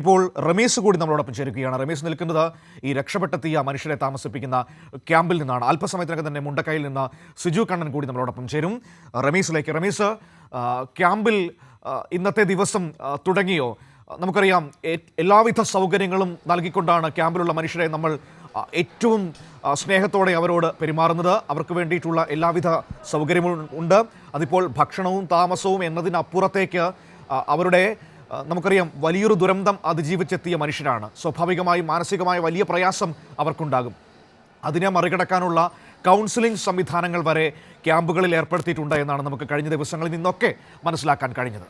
ഇപ്പോൾ റമീസ് കൂടി നമ്മളോടൊപ്പം ചേരുകയാണ്. റമീസ് നിൽക്കുന്നത് ഈ രക്ഷപ്പെട്ടെത്തിയ മനുഷ്യരെ താമസിപ്പിക്കുന്ന ക്യാമ്പിൽ നിന്നാണ്. അല്പസമയത്തിനകം തന്നെ മുണ്ടക്കയിൽ നിന്ന് സിജു കണ്ണൻ കൂടി നമ്മളോടൊപ്പം ചേരും. റമീസിലേക്ക്. റമീസ് ക്യാമ്പിൽ ഇന്നത്തെ ദിവസം തുടങ്ങിയോ? നമുക്കറിയാം എല്ലാവിധ സൗകര്യങ്ങളും നൽകിക്കൊണ്ടാണ് ക്യാമ്പിലുള്ള മനുഷ്യരെ നമ്മൾ ഏറ്റവും സ്നേഹത്തോടെ അവരോട് പെരുമാറുന്നത്. അവർക്ക് വേണ്ടിയിട്ടുള്ള എല്ലാവിധ സൗകര്യങ്ങളും ഉണ്ട്. അതിപ്പോൾ ഭക്ഷണവും താമസവും എന്നതിനപ്പുറത്തേക്ക് അവരുടെ നമുക്കറിയാം വലിയൊരു ദുരന്തം അതിജീവിച്ചെത്തിയ മനുഷ്യരാണ്. സ്വാഭാവികമായും മാനസികമായ വലിയ പ്രയാസം അവർക്കുണ്ടാകും. അതിനെ മറികടക്കാനുള്ള കൗൺസിലിംഗ് സംവിധാനങ്ങൾ വരെ ക്യാമ്പുകളിൽ ഏർപ്പെടുത്തിയിട്ടുണ്ട് എന്നാണ് നമുക്ക് കഴിഞ്ഞ ദിവസങ്ങളിൽ നിന്നൊക്കെ മനസ്സിലാക്കാൻ കഴിഞ്ഞത്.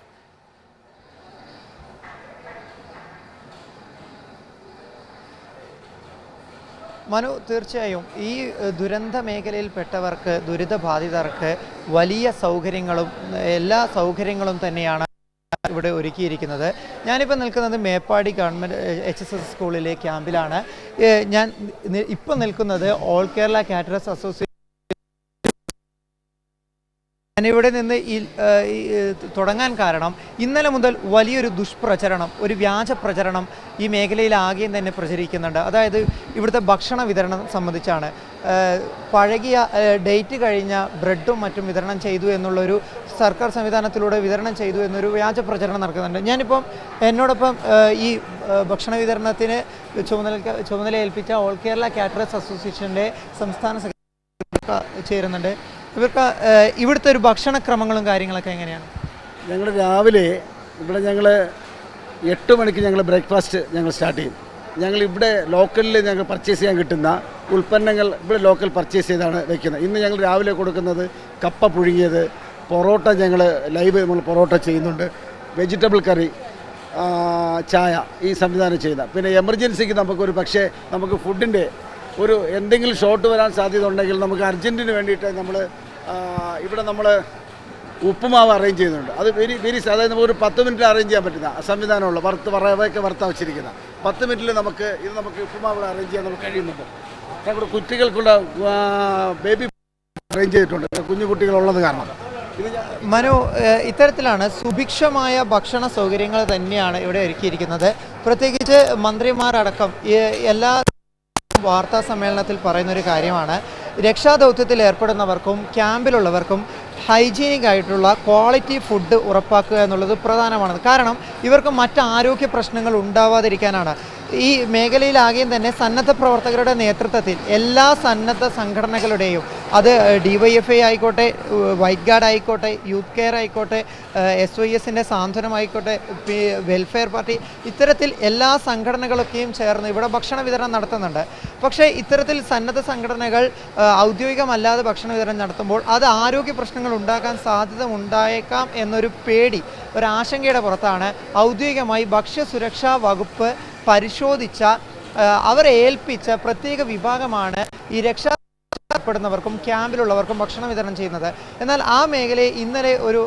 മനു തീർച്ചയായും ഈ ദുരന്ത മേഖലയിൽപ്പെട്ടവർക്ക് ദുരിതബാധിതർക്ക് വലിയ സൗകര്യങ്ങളും എല്ലാ സൗകര്യങ്ങളും തന്നെയാണ് ഇവിടെ ഒരുക്കിയിരിക്കുന്നത്. ഞാനിപ്പോൾ നിൽക്കുന്നത് Meppadi government H S S സ്കൂളിലെ ക്യാമ്പിലാണ്. ഞാൻ ഇപ്പോൾ നിൽക്കുന്നത് ഓൾ കേരള കാറ്ററസ് അസോസിയേഷൻ ഞാനിവിടെ നിന്ന് ഈ തുടങ്ങാൻ കാരണം ഇന്നലെ മുതൽ വലിയൊരു ദുഷ്പ്രചരണം ഒരു വ്യാജ പ്രചരണം ഈ മേഖലയിൽ ആകെയും തന്നെ പ്രചരിക്കുന്നുണ്ട്. അതായത് ഇവിടുത്തെ ഭക്ഷണ വിതരണം സംബന്ധിച്ചാണ്. പഴകിയ ഡേറ്റ് കഴിഞ്ഞ ബ്രെഡും മറ്റും വിതരണം ചെയ്തു എന്നുള്ളൊരു സർക്കാർ സംവിധാനത്തിലൂടെ വിതരണം ചെയ്തു എന്നൊരു വ്യാജ പ്രചരണം നടക്കുന്നുണ്ട്. ഞാനിപ്പം എന്നോടൊപ്പം ഈ ഭക്ഷണ വിതരണത്തിന് ചുമതല ചുമതല ഏൽപ്പിച്ച ഓൾ കേരള കാറ്ററേഴ്സ് അസോസിയേഷന്റെ സംസ്ഥാന സെക്രട്ടറി ചേരുന്നുണ്ട്. ഇവർക്ക് ഇവിടുത്തെ ഒരു ഭക്ഷണക്രമങ്ങളും കാര്യങ്ങളൊക്കെ എങ്ങനെയാണ്? ഞങ്ങൾ രാവിലെ ഇവിടെ ഞങ്ങൾ എട്ട് മണിക്ക് ഞങ്ങൾ ബ്രേക്ക്ഫാസ്റ്റ് ഞങ്ങൾ സ്റ്റാർട്ട് ചെയ്യും. ഞങ്ങൾ ഇവിടെ ലോക്കലിൽ ഞങ്ങൾ പർച്ചേസ് ചെയ്യാൻ കിട്ടുന്ന ഉൽപ്പന്നങ്ങൾ ഇവിടെ ലോക്കൽ പർച്ചേസ് ചെയ്താണ് വയ്ക്കുന്നത് ഇന്ന് ഞങ്ങൾ രാവിലെ കൊടുക്കുന്നത് കപ്പ പുഴുങ്ങിയത് പൊറോട്ട ഞങ്ങൾ ലൈവ് നമ്മൾ പൊറോട്ട ചെയ്യുന്നുണ്ട് വെജിറ്റബിൾ കറി ചായ ഈ സംവിധാനം ചെയ്യുന്ന. പിന്നെ എമർജൻസിക്ക് നമുക്കൊരു പക്ഷേ നമുക്ക് ഫുഡിന്റെ ഒരു എന്തെങ്കിലും ഷോർട്ട് വരാൻ സാധ്യത ഉണ്ടെങ്കിൽ നമുക്ക് അർജന്റിന് വേണ്ടിയിട്ട് നമ്മൾ ഇവിടെ നമ്മൾ ഉപ്പുമാവ് അറേഞ്ച് ചെയ്യുന്നുണ്ട്. അത് വെരി വെരി അതായത് നമുക്ക് ഒരു പത്ത് മിനിറ്റിൽ അറേഞ്ച് ചെയ്യാൻ പറ്റുന്ന സംവിധാനമുള്ള വറുത്ത് വറവയൊക്കെ വറുത്താ വെച്ചിരിക്കുന്ന. പത്ത് മിനിറ്റിൽ നമുക്ക് ഇത് നമുക്ക് ഉപ്പുമാവ് അറേഞ്ച് ചെയ്യാൻ നമുക്ക് കഴിയുന്നുണ്ട്. ഞങ്ങളുടെ കുട്ടികൾക്കുള്ള ബേബി അറേഞ്ച് ചെയ്തിട്ടുണ്ട്. കുഞ്ഞു കുട്ടികളുള്ളത് കാരണം. മനു ഇത്തരത്തിലാണ് സുഭിക്ഷമായ ഭക്ഷണ സൗകര്യങ്ങൾ തന്നെയാണ് ഇവിടെ ഒരുക്കിയിരിക്കുന്നത്. പ്രത്യേകിച്ച് മന്ത്രിമാരടക്കം എല്ലാ വാർത്താ സമ്മേളനത്തിൽ പറയുന്ന ഒരു കാര്യമാണ്. രക്ഷാദൗത്യത്തിൽ ഏർപ്പെടുന്നവർക്കും ക്യാമ്പിലുള്ളവർക്കും ഹൈജീനിക് ആയിട്ടുള്ള ക്വാളിറ്റി ഫുഡ് ഉറപ്പാക്കുക എന്നുള്ളത് പ്രധാനമാണ് കാരണം ഇവർക്ക് മറ്റ് ആരോഗ്യ പ്രശ്നങ്ങൾ ഉണ്ടാവാതിരിക്കാനാണ്. ഈ മേഖലയിലാകെയും തന്നെ സന്നദ്ധ പ്രവർത്തകരുടെ നേതൃത്വത്തിൽ എല്ലാ സന്നദ്ധ സംഘടനകളുടെയും അത് ഡി വൈ എഫ് ഐ ആയിക്കോട്ടെ വൈറ്റ് ഗാർഡ് ആയിക്കോട്ടെ യൂത്ത് കെയർ ആയിക്കോട്ടെ എസ് വൈ എസിന്റെ സാന്ത്വനമായിക്കോട്ടെ വെൽഫെയർ പാർട്ടി ഇത്തരത്തിൽ എല്ലാ സംഘടനകളൊക്കെയും ചേർന്ന് ഇവിടെ ഭക്ഷണ വിതരണം നടത്തുന്നുണ്ട്. പക്ഷേ ഇത്തരത്തിൽ സന്നദ്ധ സംഘടനകൾ ഔദ്യോഗികമല്ലാതെ ഭക്ഷണ വിതരണം നടത്തുമ്പോൾ അത് ആരോഗ്യ പ്രശ്നങ്ങൾ ഉണ്ടാക്കാൻ സാധ്യത ഉണ്ടായേക്കാം എന്നൊരു പേടി ഒരു ആശങ്കയുടെ പുറത്താണ്. ഔദ്യോഗികമായി ഭക്ഷ്യസുരക്ഷാ വകുപ്പ് പരിശോധിച്ച അവരെ ഏൽപ്പിച്ച പ്രത്യേക വിഭാഗമാണ് ഈ രക്ഷാ പ്പെടുന്നവർക്കും ക്യാമ്പിലുള്ളവർക്കും ഭക്ഷണം വിതരണം ചെയ്യുന്നത്. എന്നാൽ ആ മേഖലയെ ഇന്നലെ ഒരു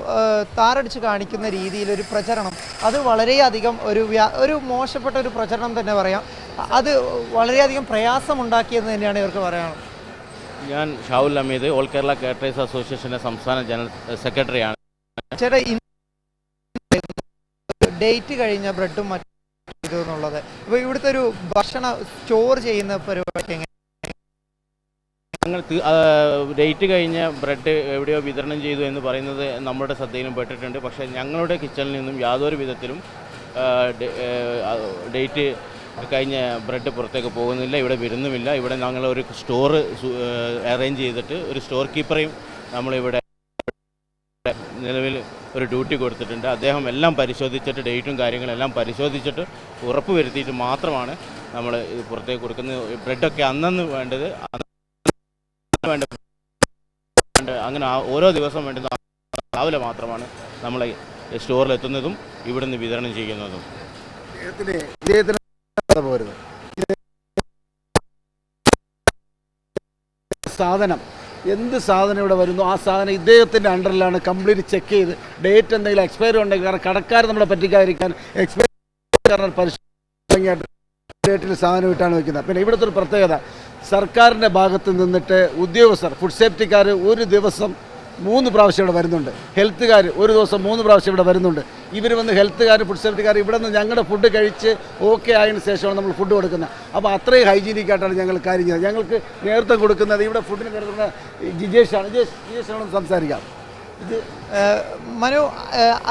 താറടിച്ച് കാണിക്കുന്ന രീതിയിൽ ഒരു പ്രചരണം അത് വളരെയധികം ഒരു ഒരു മോശപ്പെട്ട ഒരു പ്രചരണം തന്നെ പറയാം. അത് വളരെയധികം പ്രയാസമുണ്ടാക്കിയെന്ന് തന്നെയാണ് ഇവർക്ക് പറയാനുള്ളത്. ഞാൻ ഷാവുൽ അമീദ് ഓൾ കേരള കാറ്ററേഴ്സ് അസോസിയേഷന്റെ സംസ്ഥാന ജനറൽ സെക്രട്ടറിയാണ്. ചേട്ടാ ഡേറ്റ് കഴിഞ്ഞ ബ്രെഡും മറ്റും എന്നുള്ളത് അപ്പോൾ ഇവിടുത്തെ ഒരു ഭക്ഷണം സ്റ്റോർ ചെയ്യുന്ന പരിപാടി ഞങ്ങൾ ഡേറ്റ് കഴിഞ്ഞ ബ്രെഡ് എവിടെയോ വിതരണം ചെയ്തു എന്ന് പറയുന്നത് നമ്മുടെ ശ്രദ്ധയിലും പെട്ടിട്ടുണ്ട്. പക്ഷേ ഞങ്ങളുടെ കിച്ചണിൽ നിന്നും യാതൊരു വിധത്തിലും ഡേറ്റ് കഴിഞ്ഞ ബ്രെഡ് പുറത്തേക്ക് പോകുന്നില്ല ഇവിടെ വരുന്നുമില്ല. ഇവിടെ ഞങ്ങൾ ഒരു സ്റ്റോർ അറേഞ്ച് ചെയ്തിട്ട് ഒരു സ്റ്റോർ കീപ്പറെയും നമ്മളിവിടെ നിലവിൽ ഒരു ഡ്യൂട്ടി കൊടുത്തിട്ടുണ്ട്. അദ്ദേഹം എല്ലാം പരിശോധിച്ചിട്ട് ഡേറ്റും കാര്യങ്ങളെല്ലാം പരിശോധിച്ചിട്ട് ഉറപ്പ് വരുത്തിയിട്ട് മാത്രമാണ് നമ്മൾ ഇത് പുറത്തേക്ക് കൊടുക്കുന്നത്. ബ്രെഡൊക്കെ അന്നന്ന് വേണ്ടത് അന്ന് വേണ്ട അങ്ങനെ ഓരോ ദിവസം വേണ്ടുന്ന രാവിലെ മാത്രമാണ് നമ്മൾ സ്റ്റോറിലെത്തുന്നതും ഇവിടുന്ന് വിതരണം ചെയ്യുന്നതും. സാധനം എന്ത് സാധനം ഇവിടെ വരുന്നു? ആ സാധനം ഇദ്ദേഹത്തിന്റെ അണ്ടറിലാണ് കംപ്ലീറ്റ് ചെക്ക് ചെയ്ത്. ഡേറ്റ് എന്തെങ്കിലും എക്സ്പയറി ഉണ്ടെങ്കിൽ കാരണം കടക്കാർ നമ്മളെ പറ്റിക്കാതിരിക്കാൻ എക്സ്പയറി പരിശോധിക്കാനായിട്ട് ഡേറ്റിൽ സാധനം ഇട്ടാണ് വയ്ക്കുന്നത് പിന്നെ ഇവിടുത്തെ ഒരു പ്രത്യേകത സർക്കാരിന്റെ ഭാഗത്ത് നിന്നിട്ട് ഉദ്യോഗസ്ഥർ ഫുഡ് സേഫ്റ്റിക്കാർ ഒരു ദിവസം മൂന്ന് പ്രാവശ്യം ഇവിടെ വരുന്നുണ്ട്. ഹെൽത്തുകാർ ഒരു ദിവസം മൂന്ന് പ്രാവശ്യം ഇവിടെ വരുന്നുണ്ട്. ഇവർ വന്ന് ഹെൽത്തുകാർ ഫുഡ് സേഫ്റ്റിക്കാർ ഇവിടെ നിന്ന് ഞങ്ങളുടെ ഫുഡ് കഴിച്ച് ഓക്കെ ആയതിനു ശേഷമാണ് നമ്മൾ ഫുഡ് കൊടുക്കുന്നത്. അപ്പോൾ അത്രയും ഹൈജീനിക് ആയിട്ടാണ് ഞങ്ങൾ കാര്യം ചെയ്യുന്നത്. ഞങ്ങൾക്ക് നേതൃത്വം കൊടുക്കുന്നത് ഇവിടെ ഫുഡിന് കരുതുന്ന ജിജേഷാണ്. ജിജേഷ് ജിജേഷാണ് സംസാരിക്കാം. ഇത് മനു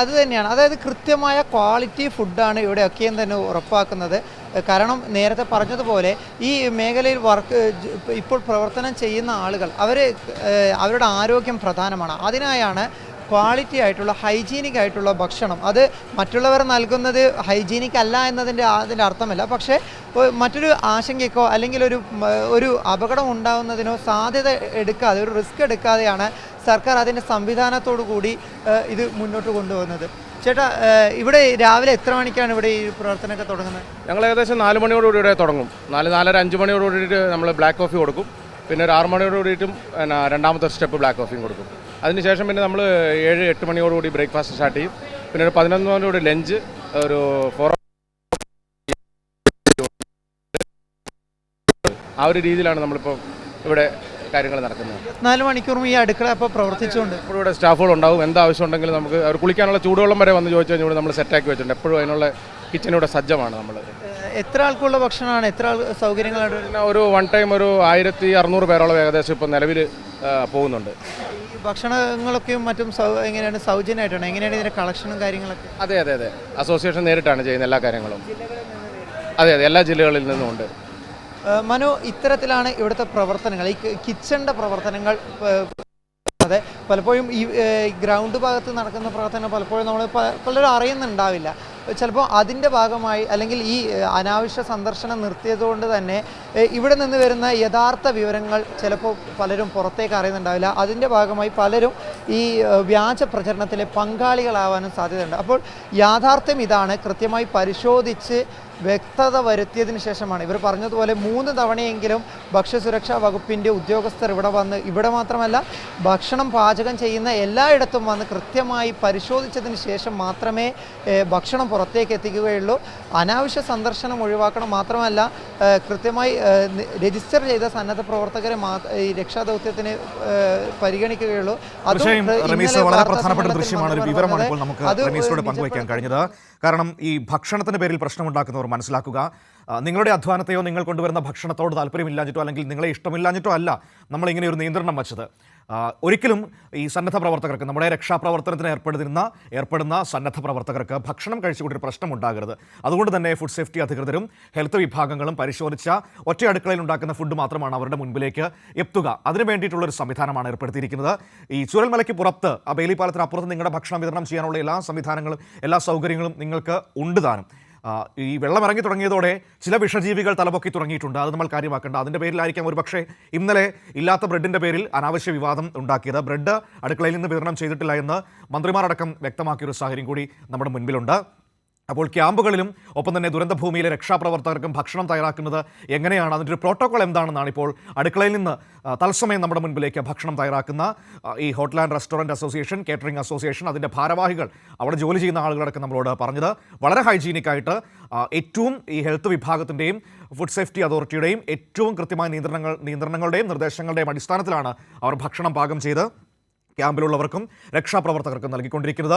അത് തന്നെയാണ്. അതായത് കൃത്യമായ ക്വാളിറ്റി ഫുഡാണ് ഇവിടെയൊക്കെയും തന്നെ ഉറപ്പാക്കുന്നത്. കാരണം നേരത്തെ പറഞ്ഞതുപോലെ ഈ മേഖലയിൽ വർക്ക് ഇപ്പോൾ പ്രവർത്തനം ചെയ്യുന്ന ആളുകൾ അവർ അവരുടെ ആരോഗ്യം പ്രധാനമാണ്. അതിനായാണ് ക്വാളിറ്റി ആയിട്ടുള്ള ഹൈജീനിക് ആയിട്ടുള്ള ഭക്ഷണം. അത് മറ്റുള്ളവർ നൽകുന്നത് ഹൈജീനിക് അല്ല എന്നതിന്റെ അതിന്റെ അർത്ഥമല്ല. പക്ഷേ മറ്റൊരു ആശങ്കയ്ക്കോ അല്ലെങ്കിൽ ഒരു ഒരു അപകടം ഉണ്ടാകുന്നതിനോ സാധ്യത എടുക്കാതെ ഒരു റിസ്ക് എടുക്കാതെയാണ് സർക്കാർ അതിന്റെ സംവിധാനത്തോടു കൂടി ഇത് മുന്നോട്ട് കൊണ്ടുപോകുന്നത്. ചേട്ടാ ഇവിടെ രാവിലെ എത്ര മണിക്കാണ് ഇവിടെ ഈ പ്രവർത്തനമൊക്കെ തുടങ്ങുന്നത്? ഞങ്ങൾ ഏകദേശം നാല് മണിയോടുകൂടി ഇവിടെ തുടങ്ങും. നാല് നാലര അഞ്ച് മണിയോട് കൂടിയിട്ട് നമ്മൾ ബ്ലാക്ക് കോഫി കൊടുക്കും. പിന്നെ ഒരു ആറ് മണിയോടുകൂടിയിട്ടും രണ്ടാമത്തെ സ്റ്റെപ്പ് ബ്ലാക്ക് കോഫിയും കൊടുക്കും. അതിനുശേഷം പിന്നെ നമ്മൾ ഏഴ് എട്ട് മണിയോടുകൂടി ബ്രേക്ക്ഫാസ്റ്റ് സ്റ്റാർട്ട് ചെയ്യും. പിന്നെ ഒരു പതിനൊന്ന് മണിയോട് ലഞ്ച് ഒരു ഫോർ ആ ഒരു രീതിയിലാണ് നമ്മളിപ്പോൾ ഇവിടെ കാര്യങ്ങൾ നടക്കുന്നത്. നാല് മണിക്കൂറും ഈ അടുക്കള അപ്പോൾ പ്രവർത്തിച്ചുകൊണ്ട്. എപ്പോഴും ഇവിടെ സ്റ്റാഫുകൾ ഉണ്ടാവും. എന്ത് ആവശ്യം ഉണ്ടെങ്കിലും നമുക്ക് അവർ കുളിക്കാനുള്ള ചൂടുവെള്ളം വരെ വന്ന് ചോദിച്ചു കഴിഞ്ഞാൽ നമ്മൾ സെറ്റാക്കി വെച്ചിട്ടുണ്ട്. എപ്പോഴും അതിനുള്ള കിച്ചൺ ഇവിടെ സജ്ജമാണ് നമ്മൾ എത്ര ആൾക്കുള്ള ഭക്ഷണമാണ്? എത്ര ആൾ സൗകര്യങ്ങളാണ്? ഒരു വൺ ടൈം ഒരു ആയിരത്തി അറുന്നൂറ് പേരോളം ഏകദേശം ഇപ്പോൾ നിലവിൽ പോകുന്നുണ്ട്. ഭക്ഷണങ്ങളൊക്കെയും മറ്റും എങ്ങനെയാണ് സൗജന്യമായിട്ടാണ്? എങ്ങനെയാണ് ഇതിന്റെ കളക്ഷനും കാര്യങ്ങളൊക്കെ? അതെ അതെ അതെ. അസോസിയേഷൻ നേരിട്ടാണ് ചെയ്യുന്ന എല്ലാ കാര്യങ്ങളും. അതെ അതെ. എല്ലാ ജില്ലകളിൽ നിന്നുമുണ്ട്. മനു ഇത്തരത്തിലാണ് ഇവിടുത്തെ പ്രവർത്തനങ്ങൾ. ഈ കിച്ചണിന്റെ പ്രവർത്തനങ്ങൾ അതെ പലപ്പോഴും ഈ ഗ്രൗണ്ട് ഭാഗത്ത് നടക്കുന്ന പ്രവർത്തനം പലപ്പോഴും നമ്മൾ പലരും അറിയുന്നുണ്ടാവില്ല. ചിലപ്പോൾ അതിന്റെ ഭാഗമായി അല്ലെങ്കിൽ ഈ അനാവശ്യ സന്ദർശനം നിർത്തിയതുകൊണ്ട് തന്നെ ഇവിടെ നിന്ന് വരുന്ന യഥാർത്ഥ വിവരങ്ങൾ ചിലപ്പോൾ പലരും പുറത്തേക്ക് അറിയുന്നുണ്ടാവില്ല. അതിന്റെ ഭാഗമായി പലരും ഈ വ്യാജ പ്രചരണത്തിലെ പങ്കാളികളാവാനും സാധ്യതയുണ്ട്. അപ്പോൾ യാഥാർത്ഥ്യം ഇതാണ്. കൃത്യമായി പരിശോധിച്ച് വ്യക്തത വരുത്തിയതിന് ശേഷമാണ്. ഇവർ പറഞ്ഞതുപോലെ മൂന്ന് തവണയെങ്കിലും ഭക്ഷ്യസുരക്ഷാ വകുപ്പിന്റെ ഉദ്യോഗസ്ഥർ ഇവിടെ വന്ന് ഇവിടെ മാത്രമല്ല ഭക്ഷണം പാചകം ചെയ്യുന്ന എല്ലായിടത്തും വന്ന് കൃത്യമായി പരിശോധിച്ചതിന് ശേഷം മാത്രമേ ഭക്ഷണം പുറത്തേക്ക് എത്തിക്കുകയുള്ളൂ. അനാവശ്യ സന്ദർശനം ഒഴിവാക്കണം മാത്രമല്ല കൃത്യമായി രജിസ്റ്റർ ചെയ്ത സന്നദ്ധ പ്രവർത്തകരെ ഈ രക്ഷാദൗത്യത്തിന് പരിഗണിക്കുകയുള്ളൂ. വളരെ പ്രധാനപ്പെട്ട ദൃശ്യമാണ് ഒരു മന്ത്രി വിവരമാണ് ഇപ്പോൾ നമുക്ക് റമീസിലൂടെ പങ്കുവയ്ക്കാൻ കഴിഞ്ഞത്. കാരണം ഈ ഭക്ഷണത്തിന്റെ പേരിൽ പ്രശ്നമുണ്ടാക്കുന്നവർ മനസ്സിലാക്കുക. നിങ്ങളുടെ അധ്വാനത്തെയോ നിങ്ങൾ കൊണ്ടുവരുന്ന ഭക്ഷണത്തോട് താല്പര്യമില്ലാഞ്ഞിട്ടോ അല്ലെങ്കിൽ നിങ്ങളെ ഇഷ്ടമില്ലാഞ്ഞിട്ടോ അല്ല നമ്മളിങ്ങനെ ഒരു നിയന്ത്രണം വച്ചത്. ഒരിക്കലും ഈ സന്നദ്ധ പ്രവർത്തകർക്ക് നമ്മുടെ രക്ഷാപ്രവർത്തനത്തിന് ഏർപ്പെടുന്ന ഏർപ്പെടുന്ന സന്നദ്ധ പ്രവർത്തകർക്ക് ഭക്ഷണം കഴിച്ചുകൊണ്ട് ഒരു പ്രശ്നം ഉണ്ടാകരുത്. അതുകൊണ്ട് തന്നെ ഫുഡ് സേഫ്റ്റി അധികൃതരും ഹെൽത്ത് വിഭാഗങ്ങളും പരിശോധിച്ച ഒറ്റ അടുക്കളയിൽ ഉണ്ടാക്കുന്ന ഫുഡ് മാത്രമാണ് അവരുടെ മുൻപിലേക്ക് എത്തുക. അതിനു വേണ്ടിയിട്ടുള്ള ഒരു സംവിധാനമാണ് ഏർപ്പെടുത്തിയിരിക്കുന്നത്. ഈ ചുരൽമലയ്ക്ക് പുറത്ത് ആ ബേലിപ്പാലത്തിനപ്പുറത്ത് നിങ്ങളുടെ ഭക്ഷണം വിതരണം ചെയ്യാനുള്ള എല്ലാ സംവിധാനങ്ങളും എല്ലാ സൗകര്യങ്ങളും നിങ്ങൾക്ക് ഉണ്ട് താനും. ഈ വെള്ളം ഇറങ്ങി തുടങ്ങിയതോടെ ചില വിഷജീവികൾ തലപൊക്കി തുടങ്ങിയിട്ടുണ്ട്. അത് നമ്മൾ കാര്യമാക്കേണ്ട. അതിന്റെ പേരിലായിരിക്കാം ഒരു പക്ഷേ ഇന്നലെ ഇല്ലാത്ത ബ്രെഡിന്റെ പേരിൽ അനാവശ്യ വിവാദം ഉണ്ടാക്കിയത്. ബ്രെഡ് അടുക്കളയിൽ നിന്ന് വിതരണം ചെയ്തിട്ടില്ല എന്ന് മന്ത്രിമാരടക്കം വ്യക്തമാക്കിയൊരു സാഹചര്യം കൂടി നമ്മുടെ മുൻപിലുണ്ട്. അപ്പോൾ ക്യാമ്പുകളിലും ഒപ്പം തന്നെ ദുരന്തഭൂമിയിലെ രക്ഷാപ്രവർത്തകർക്കും ഭക്ഷണം തയ്യാറാക്കുന്നത് എങ്ങനെയാണ്? അതിന്റെ ഒരു പ്രോട്ടോകോൾ എന്താണെന്നാണ് ഇപ്പോൾ അടുക്കളയിൽ നിന്ന് തത്സമയം നമ്മുടെ മുൻപിലേക്ക് ഭക്ഷണം തയ്യാറാക്കുന്ന ഈ hotel and restaurant association catering association അതിന്റെ ഭാരവാഹികൾ അവിടെ ജോലി ചെയ്യുന്ന ആളുകളടക്കം നമ്മളോട് പറഞ്ഞത്. വളരെ ഹൈജീനിക്കായിട്ട് ഏറ്റവും ഈ ഹെൽത്ത് വിഭാഗത്തിന്റെയും ഫുഡ് സേഫ്റ്റി അതോറിറ്റിയുടെയും ഏറ്റവും കൃത്യമായ നിയന്ത്രണങ്ങൾ നിയന്ത്രണങ്ങളുടെയും നിർദ്ദേശങ്ങളുടെയും അടിസ്ഥാനത്തിലാണ് അവർ ഭക്ഷണം പാകം ചെയ്ത് ക്യാമ്പിലുള്ളവർക്കും രക്ഷാപ്രവർത്തകർക്കും നൽകിക്കൊണ്ടിരിക്കുന്നത്.